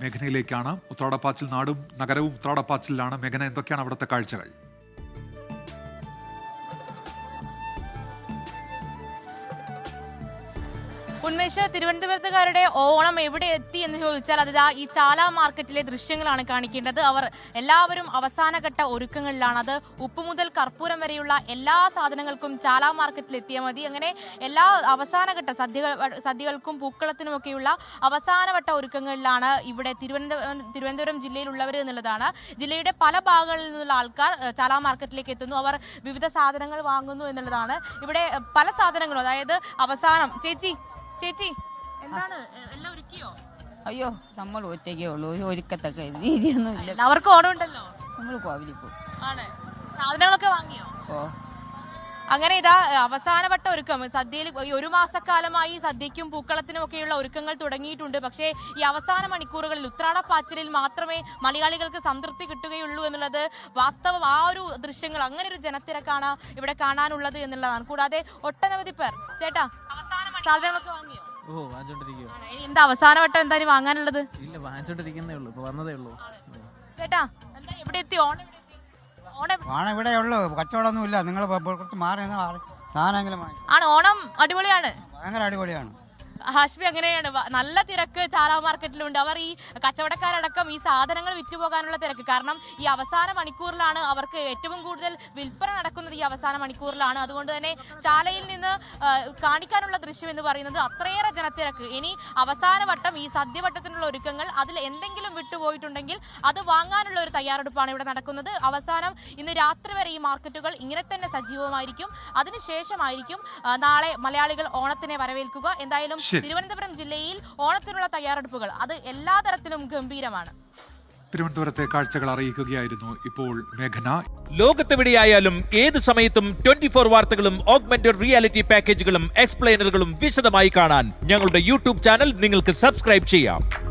മേഘനയിലേക്കാണ് ഉത്രാടപ്പാച്ചിൽ നാടും നഗരവും ഉത്രാടപ്പാച്ചിലാണ് മേഘന. എന്തൊക്കെയാണ് അവിടുത്തെ കാഴ്ചകൾ? ഉന്മേഷ് തിരുവനന്തപുരത്തുകാരുടെ ഓണം എവിടെ എത്തി എന്ന് ചോദിച്ചാൽ അത് ഈ ചാല മാർക്കറ്റിലെ ദൃശ്യങ്ങളാണ് കാണിക്കേണ്ടത്. അവർ എല്ലാവരും അവസാനഘട്ട ഒരുക്കങ്ങളിലാണ്. അത് ഉപ്പ് മുതൽ കർപ്പൂരം വരെയുള്ള എല്ലാ സാധനങ്ങൾക്കും ചാല മാർക്കറ്റിൽ എത്തിയാൽ മതി. അങ്ങനെ എല്ലാ അവസാനഘട്ട സദ്യകൾ സദ്യകൾക്കും പൂക്കളത്തിനുമൊക്കെയുള്ള അവസാനവട്ട ഒരുക്കങ്ങളിലാണ് ഇവിടെ തിരുവനന്തപുരം തിരുവനന്തപുരം ജില്ലയിലുള്ളവർ എന്നുള്ളതാണ്. ജില്ലയുടെ പല ഭാഗങ്ങളിൽ നിന്നുള്ള ആൾക്കാർ ചാല മാർക്കറ്റിലേക്ക് എത്തുന്നു. അവർ വിവിധ സാധനങ്ങൾ വാങ്ങുന്നു എന്നുള്ളതാണ്. ഇവിടെ പല സാധനങ്ങളും അതായത് അവസാനം ചേച്ചി ചേച്ചി എന്താണ്? എല്ലാം ഒരുക്കിയോ? അയ്യോ നമ്മൾ ഒറ്റയ്ക്കേ ഉള്ളൂ. ഒരു ഒരുക്കത്തക്ക രീതിയൊന്നും ഇല്ല എല്ലാവർക്കും ഓണം ഉണ്ടല്ലോ? നമ്മൾ കോവിലിൽ പോകും ആണ്. സാധനങ്ങളൊക്കെ വാങ്ങിയോ? ഓ. അങ്ങനെ ഇതാ അവസാനവട്ട ഒരുക്കം. സദ്യയിൽ ഈ ഒരു മാസക്കാലമായി സദ്യയ്ക്കും പൂക്കളത്തിനും ഒക്കെയുള്ള ഒരുക്കങ്ങൾ തുടങ്ങിയിട്ടുണ്ട്. പക്ഷേ ഈ അവസാന മണിക്കൂറുകളിൽ ഉത്രാടപ്പാച്ചിലിൽ മാത്രമേ മലയാളികൾക്ക് സംതൃപ്തി കിട്ടുകയുള്ളൂ എന്നുള്ളത് വാസ്തവം ആ ഒരു ദൃശ്യങ്ങൾ അങ്ങനെ ഒരു ജനത്തിരക്കാണ് ഇവിടെ കാണാനുള്ളത് എന്നുള്ളതാണ്. കൂടാതെ ഒട്ടനവധി പേർ. ചേട്ടാ സാധനങ്ങളൊക്കെ വാങ്ങിയോ? ഓ വാങ്ങിച്ചോണ്ടിരിക്കുക ആണ്. ഇനി എന്താ എന്തായാലും വാങ്ങാനുള്ളത്? ഇല്ല വാങ്ങിച്ചോണ്ടിരിക്കുന്നേ ഉള്ളൂ. ഇപ്പൊ വന്നതേ ഉള്ളൂ. ചേട്ടാ എന്താ എവിടെ എത്തി? ഓണം എവിടെ എത്തി? ഓണം ആണ് ഇവിടെ ഉള്ളു. കച്ചവടമൊന്നുമില്ല. നിങ്ങൾ കുറച്ച് മാറി നിന്നാ മാറി സാധനമെങ്കിലും വാങ്ങി. ആണ് ഓണം അടിപൊളിയാണ്. ഭയങ്കര അടിപൊളിയാണ്. ഹാഷ്മി അങ്ങനെയാണ്. നല്ല തിരക്ക് ചാലാ മാർക്കറ്റിലുണ്ട്. അവർ ഈ കച്ചവടക്കാരടക്കം ഈ സാധനങ്ങൾ വിറ്റുപോകാനുള്ള തിരക്ക്. കാരണം ഈ അവസാന മണിക്കൂറിലാണ് അവർക്ക് ഏറ്റവും കൂടുതൽ വിൽപ്പന നടക്കുന്നത് ഈ അവസാന മണിക്കൂറിലാണ്. അതുകൊണ്ട് തന്നെ ചാലയിൽ നിന്ന് കാണിക്കാനുള്ള ദൃശ്യം എന്ന് പറയുന്നത് അത്രയേറെ ജനത്തിരക്ക്. ഇനി അവസാന വട്ടം ഈ സദ്യവട്ടത്തിനുള്ള ഒരുക്കങ്ങൾ അതിൽ എന്തെങ്കിലും വിട്ടുപോയിട്ടുണ്ടെങ്കിൽ അത് വാങ്ങാനുള്ള ഒരു തയ്യാറെടുപ്പാണ് ഇവിടെ നടക്കുന്നത്. അവസാനം ഇന്ന് രാത്രി വരെ ഈ മാർക്കറ്റുകൾ ഇങ്ങനെ തന്നെ സജീവമായിരിക്കും. അതിനുശേഷമായിരിക്കും നാളെ മലയാളികൾ ഓണത്തിനെ വരവേൽക്കുക. എന്തായാലും. തിരുവനന്തപുരം ജില്ലയിൽ ഓണത്തിനുള്ള തയ്യാറെടുപ്പുകൾ. അത് എല്ലാ തരത്തിലും ഗംഭീരമാണ്. തിരുവനന്തപുരത്തെ കാഴ്ചകൾ അറിയിക്കുകയായിരുന്നു ഇപ്പോൾ മേഘന. ലോകത്തെവിടെയായാലും ഏത് സമയത്തും ട്വന്റി ഫോർ വാർത്തകളും ഓഗ്മെന്റഡ് റിയാലിറ്റി പാക്കേജുകളും എക്സ്പ്ലെയിനറുകളും വിശദമായി കാണാൻ ഞങ്ങളുടെ യൂട്യൂബ് ചാനൽ നിങ്ങൾക്ക് സബ്സ്ക്രൈബ് ചെയ്യാം.